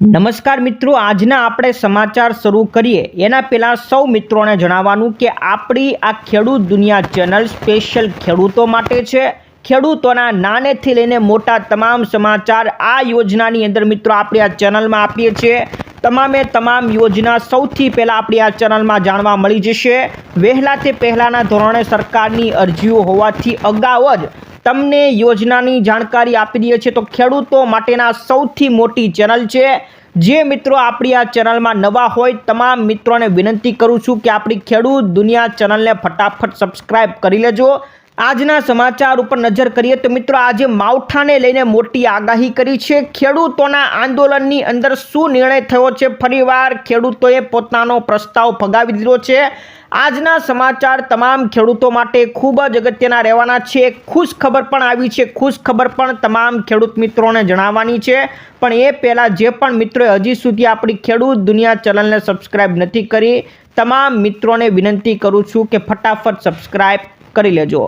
નમસ્કાર મિત્રો, આજના આપણે સમાચાર શરૂ કરીએ. એના પહેલાં સૌ મિત્રોને જણાવવાનું કે આપણી આ ખેડૂત દુનિયા ચેનલ સ્પેશિયલ ખેડૂતો માટે છે. ખેડૂતોના નાનેથી લઈને મોટા તમામ સમાચાર આ યોજનાની અંદર મિત્રો આપણે આ ચેનલમાં આપીએ છીએ. તમામે તમામ યોજના સૌથી પહેલાં આપણી આ ચેનલમાં જાણવા મળી જશે. વહેલાથી પહેલાંના ધોરણે સરકારની અરજીઓ હોવાથી અગાઉ જ તમને યોજનાની જાણકારી આપી દઈએ છીએ. તો ખેડૂતો માટેના સૌથી મોટી ચેનલ છે. જે મિત્રો આપણી આ ચેનલમાં નવા હોય, તમામ મિત્રોને વિનંતી કરું છું કે આપણી ખેડૂત દુનિયા ચેનલને ફટાફટ સબસ્ક્રાઈબ કરી લેજો. આજના સમાચાર ઉપર નજર કરીએ તો મિત્રો આજે માવઠાને લઈને મોટી આગાહી કરી છે. ખેડૂતોના આંદોલનની અંદર શું નિર્ણય થયો છે? ફરીવાર ખેડૂતોએ પોતાનો પ્રસ્તાવ ફગાવી દીધો છે. આજના સમાચાર તમામ ખેડૂતો માટે ખૂબ જ અગત્યના રહેવાના છે. ખુશ ખબર પણ આવી છે. ખુશ ખબર પણ તમામ ખેડૂત મિત્રોને જણાવવાની છે. પણ એ પહેલાં જે પણ મિત્રોએ હજી સુધી આપણી ખેડૂત દુનિયા ચેનલને સબસ્ક્રાઇબ નથી કરી, તમામ મિત્રોને વિનંતી કરું છું કે ફટાફટ સબસ્ક્રાઇબ કરી લેજો.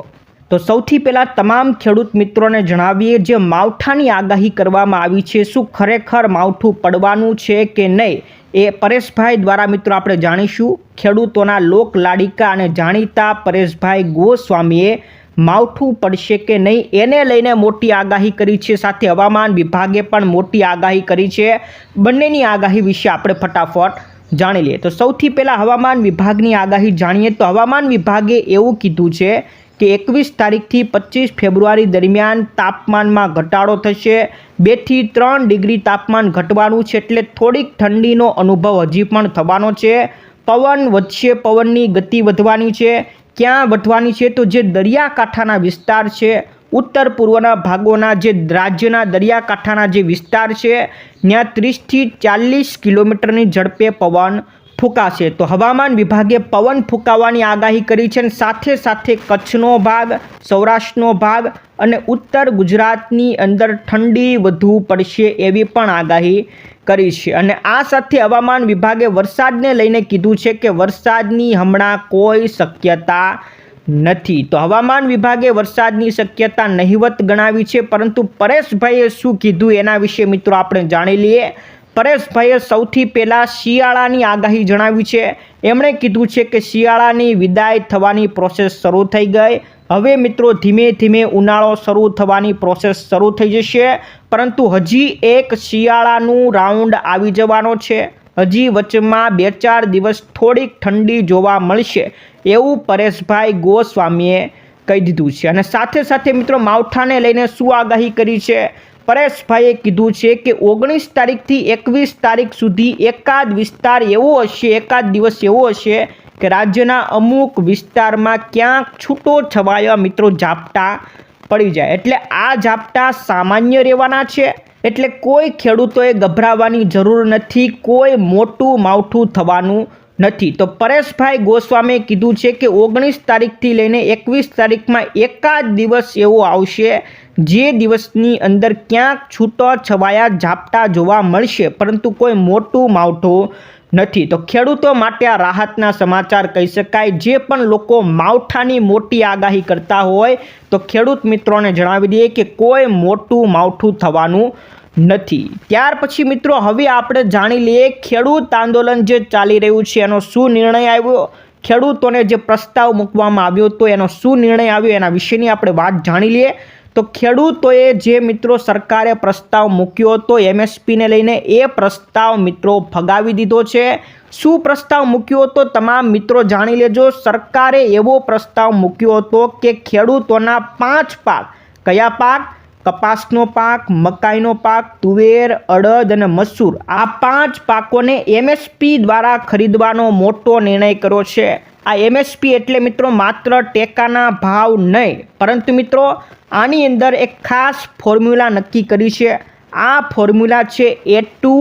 તો સૌથી પહેલાં તમામ ખેડૂત મિત્રોને જણાવીએ જે માવઠાની આગાહી કરવામાં આવી છે, શું ખરેખર માવઠું પડવાનું છે કે નહીં એ પરેશભાઈ દ્વારા મિત્રો આપણે જાણીશું. ખેડૂતોના લોક લાડિકા અને જાણીતા પરેશભાઈ ગોસ્વામીએ માવઠું પડશે કે નહીં એને લઈને મોટી આગાહી કરી છે. સાથે હવામાન વિભાગે પણ મોટી આગાહી કરી છે. બંનેની આગાહી વિશે આપણે ફટાફટ જાણી લઈએ. તો સૌથી પહેલાં હવામાન વિભાગની આગાહી જાણીએ. તો હવામાન વિભાગે એવું કીધું છે કે એકવીસ તારીખથી પચીસ ફેબ્રુઆરી દરમિયાન તાપમાનમાં ઘટાડો થશે. બેથી ત્રણ ડિગ્રી તાપમાન ઘટવાનું છે એટલે થોડીક ઠંડીનો અનુભવ હજી પણ થવાનો છે. પવન વધશે, પવનની ગતિ વધવાની છે. ક્યાં વધવાની છે તો જે દરિયાકાંઠાના વિસ્તાર છે, ઉત્તર પૂર્વના ભાગોના જે રાજ્યના દરિયાકાંઠાના જે વિસ્તાર છે, ત્યાં ત્રીસથી ચાલીસ કિલોમીટરની ઝડપે પવન ફૂંકાશે. તો હવામાન વિભાગે પવન ફૂંકાવાની આગાહી કરી છે અને સાથે સાથે કચ્છનો ભાગ, સૌરાષ્ટ્રનો ભાગ અને ઉત્તર ગુજરાતની અંદર ઠંડી વધુ પડશે એવી પણ આગાહી કરી છે. અને આ સાથે હવામાન વિભાગે વરસાદને લઈને કીધું છે કે વરસાદની હમણાં કોઈ શક્યતા નથી. તો હવામાન વિભાગે વરસાદની શક્યતા નહિવત ગણાવી છે, પરંતુ પરેશભાઈએ શું કીધું એના વિશે મિત્રો આપણે જાણી લઈએ. પરેશભાઈએ સૌથી પહેલાં શિયાળાની આગાહી જણાવી છે. એમણે કીધું છે કે શિયાળાની વિદાય થવાની પ્રોસેસ શરૂ થઈ ગઈ. હવે મિત્રો ધીમે ધીમે ઉનાળો શરૂ થવાની પ્રોસેસ શરૂ થઈ જશે. પરંતુ હજી એક શિયાળાનું રાઉન્ડ આવી જવાનો છે. હજી વચમાં બે ચાર દિવસ થોડીક ઠંડી જોવા મળશે એવું પરેશભાઈ ગોસ્વામીએ કહી દીધું છે. અને સાથે સાથે મિત્રો માવઠાને લઈને શું આગાહી કરી છે? પરેશભાઈએ કીધું છે કે ઓગણીસ તારીખથી એકવીસ તારીખ સુધી એકાદ વિસ્તાર એવો હશે, એકાદ દિવસ એવો હશે કે રાજ્યના અમુક વિસ્તારમાં ક્યાંક છૂટો છવાયા મિત્રો ઝાપટા પડી જાય. એટલે આ ઝાપટા સામાન્ય રહેવાના છે. એટલે કોઈ ખેડૂતોએ ગભરાવાની જરૂર નથી, કોઈ મોટું માવઠું થવાનું નથી. તો પરેશભાઈ ગોસ્વામીએ કીધું છે કે ઓગણીસ તારીખથી લઈને એકવીસ તારીખમાં એકાદ દિવસ એવો આવશે જે દિવસની અંદર ક્યાંક છૂટો છવાયા ઝાપટા જોવા મળશે, પરંતુ કોઈ મોટું માવઠું નથી. તો ખેડૂતો માટે આ રાહતના સમાચાર કહી શકાય. જે પણ લોકો માવઠાની મોટી આગાહી કરતા હોય, તો ખેડૂત મિત્રોને જણાવી દઈએ કે કોઈ મોટું માવઠું થવાનું નથી. ત્યાર પછી મિત્રો, હવે આપણે જાણી લઈએ ખેડૂત આંદોલન જે ચાલી રહ્યું છે, એનો શું નિર્ણય આવ્યો? ખેડૂતોને જે પ્રસ્તાવ મૂકવામાં આવ્યો તો એનો શું નિર્ણય આવ્યો, એના વિશેની આપણે વાત જાણી લઈએ. તો ખેડૂતોએ જે મિત્રો સરકારે પ્રસ્તાવ મૂક્યો હતો, એમએસપીને લઈને, એ પ્રસ્તાવ મિત્રો ફગાવી દીધો છે. શું પ્રસ્તાવ મૂક્યો હતો, તમામ મિત્રો જાણી લેજો. સરકારે એવો પ્રસ્તાવ મૂક્યો હતો કે ખેડૂતોના પાંચ પાક, કયા પાક? કપાસનો પાક, મકાઈનો પાક, તુવેર, અડદ અને મસૂર આ પાંચ પાકોને એમએસપી દ્વારા ખરીદવાનો મોટો નિર્ણય કર્યો છે. આ એમએસપી એટલે મિત્રો માત્ર ટેકાના ભાવ નહીં, પરંતુ મિત્રો આની અંદર એક ખાસ ફોર્મ્યુલા નક્કી કરી છે. આ ફોર્મ્યુલા છે એ ટુ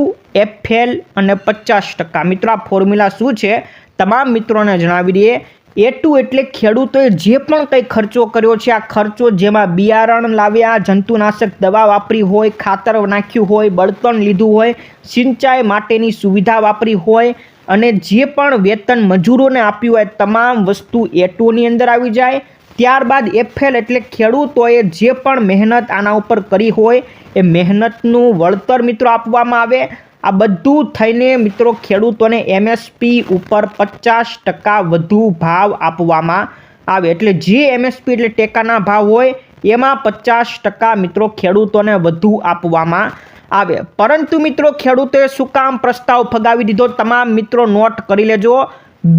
એફએલ અને પચાસ ટકા. મિત્રો આ ફોર્મ્યુલા શું છે? તમામ મિત્રોને જણાવી દઈએ. એ ટુ એટલે ખેડૂતોએ જે પણ કંઈ ખર્ચો કર્યો છે, આ ખર્ચો જેમાં બિયારણ લાવ્યા, જંતુનાશક દવા વાપરી હોય, ખાતર નાખ્યું હોય, બળતણ લીધું હોય, સિંચાઈ માટેની સુવિધા વાપરી હોય અને જે પણ વેતન મજૂરોને આપ્યું હોય, તમામ વસ્તુ એટુની અંદર આવી જાય. ત્યારબાદ એફએલ એટલે ખેડૂતોએ જે પણ મહેનત આના ઉપર કરી હોય, એ મહેનતનું વળતર મિત્રો આપવામાં આવે. આ બધું થઈને મિત્રો ખેડૂતોને એમએસપી ઉપર પચાસ ટકા વધુ ભાવ આપવામાં આવે. એટલે જે એમએસપી એટલે ટેકાના ભાવ હોય, એમાં પચાસ ટકા મિત્રો ખેડૂતોને વધુ આપવામાં આવે. પરંતુ મિત્રો ખેડૂતોએ શું કામ પ્રસ્તાવ ફગાવી દીધો? તમામ મિત્રો નોટ કરી લેજો.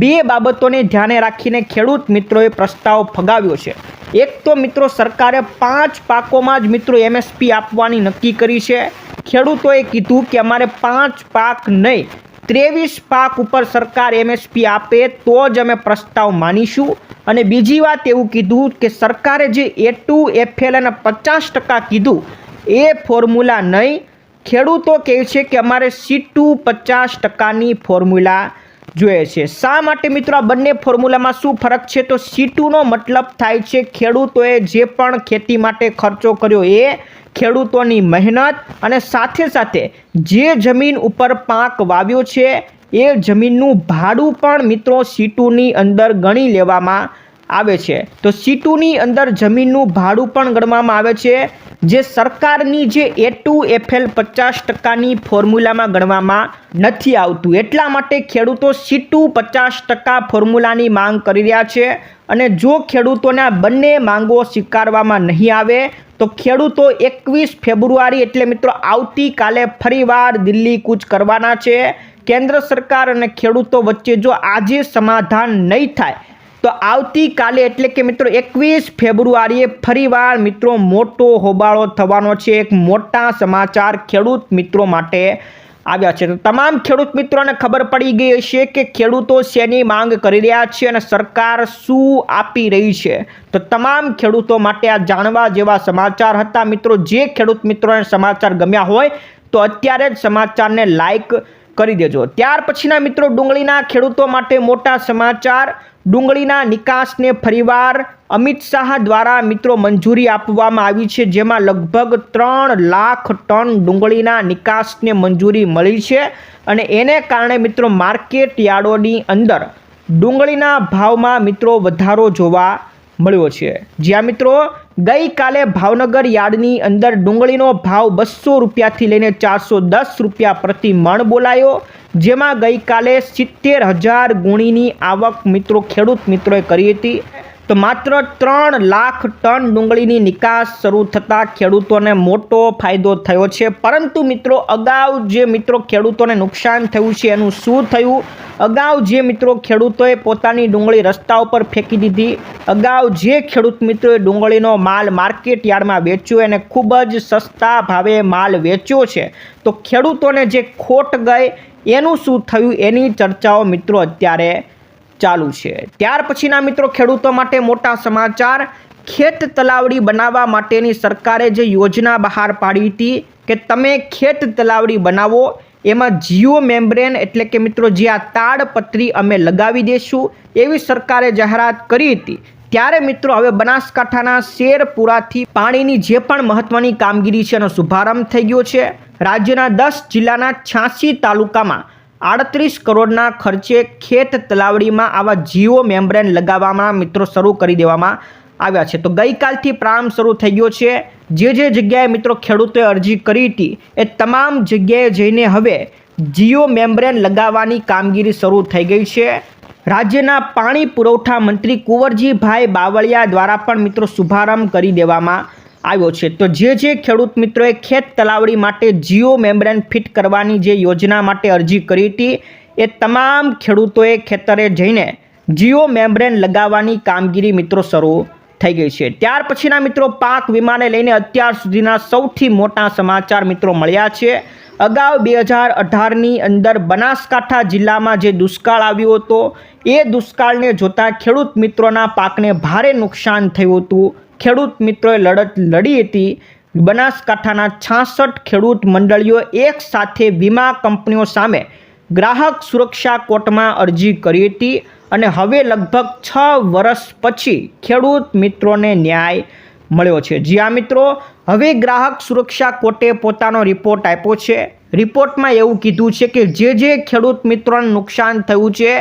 બે બાબતોને ધ્યાને રાખીને ખેડૂત મિત્રોએ પ્રસ્તાવ ફગાવ્યો છે. એક તો મિત્રો સરકારે પાંચ પાકોમાં જ મિત્રો એમએસપી આપવાની નક્કી કરી છે. ખેડૂતોએ કીધું કે અમારે પાંચ પાક નહીં, ત્રેવીસ પાક ઉપર સરકાર એમએસપી આપે તો જ અમે પ્રસ્તાવ માનીશું. અને બીજી વાત એવું કીધું કે સરકારે જે એ ટુ એફએલ અને પચાસ ટકા કીધું, એ ફોર્મ્યુલા નહીં. ખેડૂતો કહે છે કે અમારે સી ટુ પચાસ ટકાની ફોર્મ્યુલા જોઈએ છે. શા માટે મિત્રો આ બંને ફોર્મ્યુલામાં શું ફરક છે? તો સીટુનો મતલબ થાય છે ખેડૂતોએ જે પણ ખેતી માટે ખર્ચો કર્યો એ ખેડૂતોની મહેનત અને સાથે સાથે જે જમીન ઉપર પાક વાવ્યો છે એ જમીનનું ભાડું પણ મિત્રો સીટુની અંદર ગણી લેવામાં આવે છે. તો સી ટુની અંદર જમીનનું ભાડું પણ ગણવામાં આવે છે, જે સરકારની જે એ ટુ એફએલ પચાસ ટકાની ફોર્મ્યુલામાં ગણવામાં નથી આવતું. એટલા માટે ખેડૂતો સી ટુ પચાસ ટકા ફોર્મ્યુલાની માંગ કરી રહ્યા છે અને જો ખેડૂતોના બંને માંગો સ્વીકારવામાં નહીં આવે, તો ખેડૂતો એકવીસ ફેબ્રુઆરી એટલે મિત્રો આવતીકાલે ફરીવાર દિલ્હી કૂચ કરવાના છે. કેન્દ્ર સરકાર અને ખેડૂતો વચ્ચે જો આજે સમાધાન નહીં થાય તો આવતીકાલે એટલે કે મિત્રો એકવીસ ફેબ્રુઆરીએ ફરીવાર મિત્રો મોટો હોબાળો થવાનો છે. એક મોટા સમાચાર ખેડૂત મિત્રો માટે આવ્યા છે. તો તમામ ખેડૂત મિત્રોને ખબર પડી ગઈ હશે કે ખેડૂતો શેની માંગ કરી રહ્યા છે અને સરકાર શું આપી રહી છે. તો તમામ ખેડૂતો માટે આ જાણવા જેવા સમાચાર હતા. મિત્રો, જે ખેડૂત મિત્રોને સમાચાર ગમ્યા હોય તો અત્યારે જ સમાચારને લાઇક કરી દેજો. ત્યાર પછીના મિત્રો ડુંગળીના ખેડૂતો માટે મોટા સમાચાર ડુંગળીના નિકાસને ફરીવાર અમિત શાહ દ્વારા મિત્રો મંજૂરી આપવામાં આવી છે, જેમાં લગભગ ત્રણ લાખ ટન ડુંગળીના નિકાસને મંજૂરી મળી છે અને એને કારણે મિત્રો માર્કેટ યાર્ડોની અંદર ડુંગળીના ભાવમાં મિત્રો વધારો જોવા મળ્યો છે. જ્યાં મિત્રો ગઈકાલે ભાવનગર યાર્ડની અંદર ડુંગળીનો ભાવ બસો રૂપિયાથી લઈને ચારસો દસ રૂપિયા પ્રતિ મણ બોલાયો, જેમાં ગઈકાલે સિત્તેર હજાર ગુણીની આવક મિત્રો ખેડૂત મિત્રોએ કરી હતી. તો માત્ર ત્રણ લાખ ટન ડુંગળીની નિકાસ શરૂ થતાં ખેડૂતોને મોટો ફાયદો થયો છે. પરંતુ મિત્રો અગાઉ જે મિત્રો ખેડૂતોને નુકસાન થયું છે એનું શું થયું? અગાઉ જે મિત્રો ખેડૂતોએ પોતાની ડુંગળી રસ્તા ઉપર ફેંકી દીધી, અગાઉ જે ખેડૂત મિત્રોએ ડુંગળીનો માલ માર્કેટ યાર્ડમાં વેચ્યો એને ખૂબ જ સસ્તા ભાવે માલ વેચ્યો છે, તો ખેડૂતોને જે ખોટ ગઈ, એનું શું થયું? એની ચર્ચાઓ મિત્રો અત્યારે ચાલુ છે. ત્યાર પછીના મિત્રો ખેડૂતો માટે મોટા સમાચાર, ખેત તલાવડી બનાવવા માટેની સરકારે જે યોજના બહાર પાડી હતી કે તમે ખેત તલાવડી બનાવો એમાં જીઓ મેમ્બ્રેન એટલે કે મિત્રો જે આ તાડપત્રી અમે લગાવી દઈશું એવી સરકારે જાહેરાત કરી હતી. ત્યારે મિત્રો હવે બનાસકાંઠાના શેરપુરાથી પાણીની જે પણ મહત્વની કામગીરી છે એનો શુભારંભ થઈ ગયો છે. રાજ્યના દસ જિલ્લાના છ્યાસી તાલુકામાં આડત્રીસ કરોડના ખર્ચે ખેત તલાવડીમાં આવા જીઓ મેમ્બ્રેન લગાવવામાં મિત્રો શરૂ કરી દેવામાં આવ્યા છે. તો ગઈકાલથી પ્રારંભ શરૂ થઈ ગયો છે. જે જે જગ્યાએ મિત્રો ખેડૂતોએ અરજી કરી હતી, એ તમામ જગ્યાએ જઈને હવે જીઓ મેમ્બ્રેન લગાવવાની કામગીરી શરૂ થઈ ગઈ છે. રાજ્યના પાણી પુરવઠા મંત્રી કુંવરજીભાઈ બાવળિયા દ્વારા પણ મિત્રો શુભારંભ કરી દેવામાં આવ્યો છે. તો જે જે ખેડૂત મિત્રોએ ખેત તલાવડી માટે જીઓ મેમ્બ્રેન ફિટ કરવાની જે યોજના માટે અરજી કરી હતી, એ તમામ ખેડૂતોએ ખેતરે જઈને જીઓ મેમ્બ્રેન લગાવવાની કામગીરી મિત્રો શરૂ થઈ ગઈ છે. ત્યાર પછીના મિત્રો પાક વીમાને લઈને અત્યાર સુધીના સૌથી મોટા સમાચાર મિત્રો મળ્યા છે. અગાઉ બે હજાર અઢારની અંદર બનાસકાંઠા જિલ્લામાં જે દુષ્કાળ આવ્યો હતો, એ દુષ્કાળને જોતા ખેડૂત મિત્રોના પાકને ભારે નુકસાન થયું હતું. ખેડૂત મિત્રોએ લડત લડી હતી. બનાસકાંઠાના છાસઠ ખેડૂત મંડળીઓ એક સાથે વીમા કંપનીઓ સામે ગ્રાહક સુરક્ષા કોર્ટમાં અરજી કરી હતી અને હવે લગભગ છ વર્ષ પછી ખેડૂત મિત્રોને ન્યાય મળ્યો છે. જી આ મિત્રો, હવે ગ્રાહક સુરક્ષા કોર્ટે પોતાનો રિપોર્ટ આપ્યો છે. રિપોર્ટમાં એવું કીધું છે કે જે જે ખેડૂત મિત્રોને નુકસાન થયું છે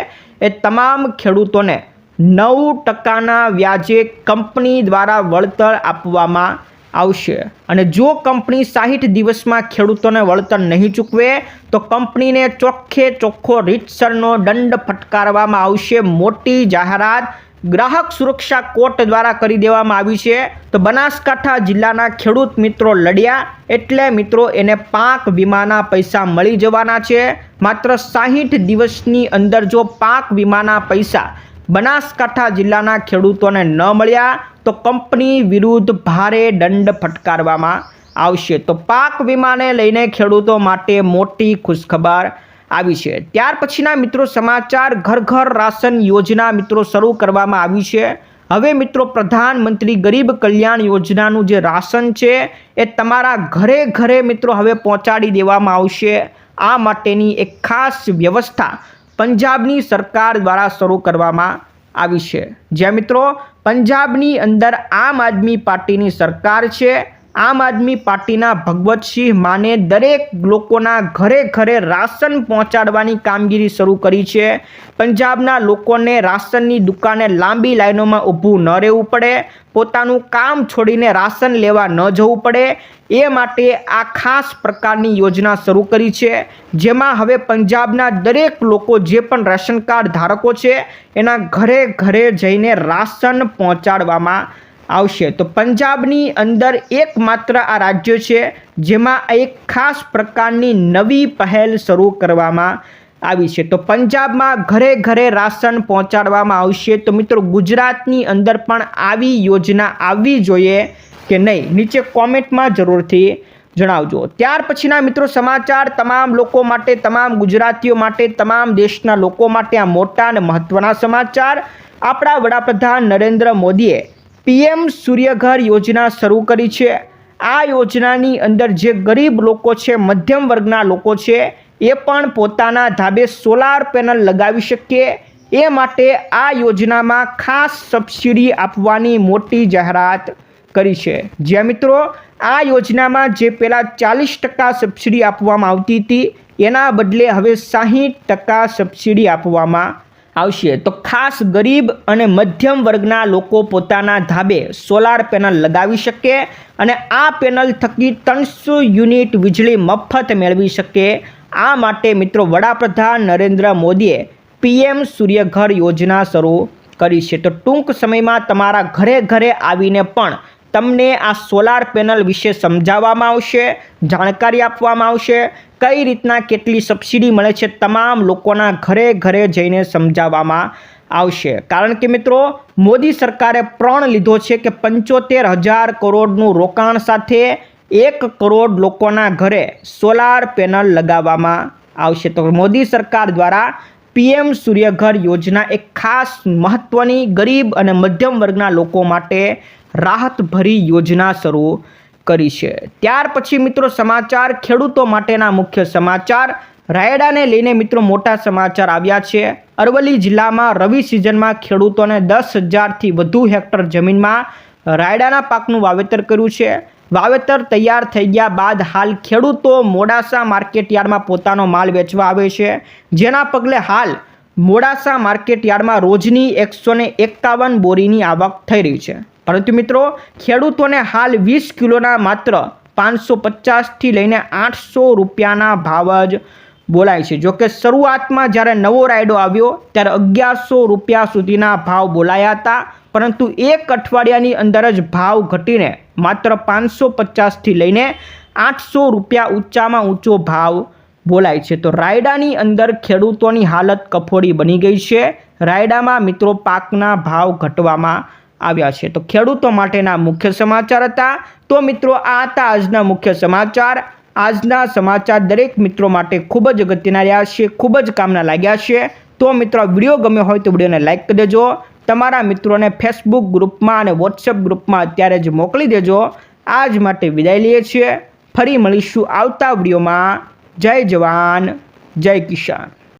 એ તમામ ખેડૂતોને નવ ટકાના વ્યાજે કંપની દ્વારા વળતર આપવામાં આવશે. અને જો કંપની સાહીઠ દિવસમાં ખેડૂતોને વળતર નહીં ચૂકવે, તો કંપનીને ચોખ્ખે ચોખ્ખો રીતસરનો દંડ ફટકારવામાં આવશે મોટી જાહેરાત. ગ્રાહક સુરક્ષા કોર્ટ દ્વારા કરી દેવામાં આવી છે. તો બનાસકાંઠા જિલ્લાના ખેડૂત મિત્રો લડ્યા, એટલે મિત્રો એને પાક વીમાના પૈસા મળી જવાના છે. માત્ર સાહીઠ દિવસની અંદર જો પાક વીમાના પૈસા બનાસકાંઠા જિલ્લાના ખેડૂતોને ન મળ્યા તો કંપની વિરુદ્ધ ભારે દંડ ફટકારવામાં આવશે. તો પાક વીમાને લઈને ખેડૂતો માટે મોટી ખુશખબર આવી છે. ત્યાર પછીના મિત્રો સમાચાર ઘર ઘર રાશન યોજના મિત્રો શરૂ કરવામાં આવી છે. હવે મિત્રો પ્રધાનમંત્રી ગરીબ કલ્યાણ યોજનાનું જે રાશન છે એ તમારા ઘરે ઘરે મિત્રો હવે પહોંચાડી દેવામાં આવશે. આ માટેની એક ખાસ વ્યવસ્થા પંજાબની સરકાર દ્વારા શરૂ કરવામાં આવી છે. જ્યાં મિત્રો, પંજાબની અંદર આમ આદમી પાર્ટીની સરકાર છે. આમ આદમી પાર્ટીના ભગવતસિંહ માને દરેક લોકોના ઘરે ઘરે રાશન પહોંચાડવાની કામગીરી શરૂ કરી છે. પંજાબના લોકોને રાશનની દુકાને લાંબી લાઈનોમાં ઊભું ન રહેવું પડે. પોતાનું કામ છોડીને રાશન લેવા ન જવું પડે. એ માટે આ ખાસ પ્રકારની યોજના શરૂ કરી છે. જેમાં હવે પંજાબના દરેક લોકો જે પણ રાશન કાર્ડ ધારકો છે, એના ઘરે ઘરે જઈને રાશન પહોંચાડવામાં આવશે. તો પંજાબની અંદર એકમાત્ર આ રાજ્ય છે, જેમાં એક ખાસ પ્રકારની નવી પહેલ શરૂ કરવામાં આવી છે. તો પંજાબમાં ઘરે ઘરે રાશન પહોંચાડવામાં આવશે. તો મિત્રો, ગુજરાતની અંદર પણ આવી યોજના આવવી જોઈએ કે નહીં? નીચે કોમેન્ટમાં જરૂરથી જણાવજો. ત્યાર પછીના મિત્રો, સમાચાર તમામ લોકો માટે, તમામ ગુજરાતીઓ માટે, તમામ દેશના લોકો માટે આ મોટા અને મહત્ત્વના સમાચાર. આપણા વડાપ્રધાન નરેન્દ્ર મોદીએ પીએમ સૂર્યઘર યોજના શરૂ કરી છે. આ યોજનાની અંદર જે ગરીબ લોકો છે, મધ્યમ વર્ગના લોકો છે, એ પણ પોતાના ધાબે સોલાર પેનલ લગાવી શકીએ એ માટે આ યોજનામાં ખાસ સબસિડી આપવાની મોટી જાહેરાત કરી છે. જ્યાં મિત્રો, આ યોજનામાં જે પહેલાં ચાલીસ ટકા સબસિડી આપવામાં આવતી હતી, એના બદલે હવે સાહીઠ ટકા સબસિડી આપવામાં આવશે. તો ખાસ ગરીબ અને મધ્યમ વર્ગના લોકો પોતાના ધાબે સોલાર પેનલ લગાવી શકે અને આ પેનલ થકી ત્રણસો યુનિટ વીજળી મફત મેળવી શકે. આ માટે મિત્રો વડાપ્રધાન નરેન્દ્ર મોદીએ પીએમ સૂર્યઘર યોજના શરૂ કરી છે. તો ટૂંક સમયમાં તમારા ઘરે ઘરે આવીને પણ તમને આ સોલાર પેનલ વિશે સમજાવવામાં આવશે, જાણકારી આપવામાં આવશે, કઈ રીતના કેટલી સબસિડી મળે છે તમામ લોકોના ઘરે ઘરે જઈને સમજાવવામાં આવશે. કારણ કે મિત્રો, મોદી સરકારે પ્રણ લીધો છે કે પંચોતેર હજાર કરોડનું રોકાણ સાથે એક કરોડ લોકોના ઘરે સોલાર પેનલ લગાવવામાં આવશે. તો મોદી સરકાર દ્વારા પીએમ સૂર્યઘર યોજના એક ખાસ મહત્ત્વની ગરીબ અને મધ્યમ વર્ગના લોકો માટે રાહતભરી યોજના શરૂ કરી છે. ત્યાર પછી મિત્રો સમાચાર, ખેડૂતો માટેના મુખ્ય સમાચાર. રાયડાને લઈને મિત્રો મોટા સમાચાર આવ્યા છે. અરવલ્લી જિલ્લામાં રવિ સિઝનમાં ખેડૂતોને દસ હજારથી વધુ હેક્ટર જમીનમાં રાયડાના પાકનું વાવેતર કર્યું છે. વાવેતર તૈયાર થઈ ગયા બાદ હાલ ખેડૂતો મોડાસા માર્કેટયાર્ડમાં પોતાનો માલ વેચવા આવે છે. જેના પગલે હાલ મોડાસા માર્કેટયાર્ડમાં રોજની એકસો એકાવન બોરીની આવક થઈ રહી છે. પરંતુ મિત્રો, ખેડૂતોને હાલ વીસ કિલોના માત્ર પાંચસો પચાસથી લઈને આઠસો રૂપિયાના ભાવ જ બોલાય છે. જોકે શરૂઆતમાં જ્યારે નવો રાયડો આવ્યો, ત્યારે અગિયારસો રૂપિયા સુધીના ભાવ બોલાયા હતા. પરંતુ એક અઠવાડિયાની અંદર જ ભાવ ઘટીને માત્ર પાંચસો પચાસથી લઈને આઠસો રૂપિયા ઊંચામાં ઊંચો ભાવ બોલાય છે. તો રાયડાની અંદર ખેડૂતોની હાલત કફોડી બની ગઈ છે. રાયડામાં મિત્રો પાકના ભાવ ઘટવામાં આવ્યા છે. તો ખેડૂતો માટેના મુખ્ય સમાચાર હતા. તો મિત્રો, આ હતા આજના મુખ્ય સમાચાર. આજના સમાચાર દરેક મિત્રો માટે ખૂબ જ અગત્યના રહ્યા છે, ખૂબ જ કામના લાગ્યા છે. તો મિત્રો વીડિયો ગમ્યો હોય તો વિડીયોને લાઇક કરી દેજો. તમારા મિત્રોને ફેસબુક ગ્રુપમાં અને વોટ્સએપ ગ્રુપમાં અત્યારે જ મોકલી દેજો. આજ માટે વિદાય લઈએ છીએ. ફરી મળીશું આવતા વિડીયોમાં. જય જવાન, જય કિસાન.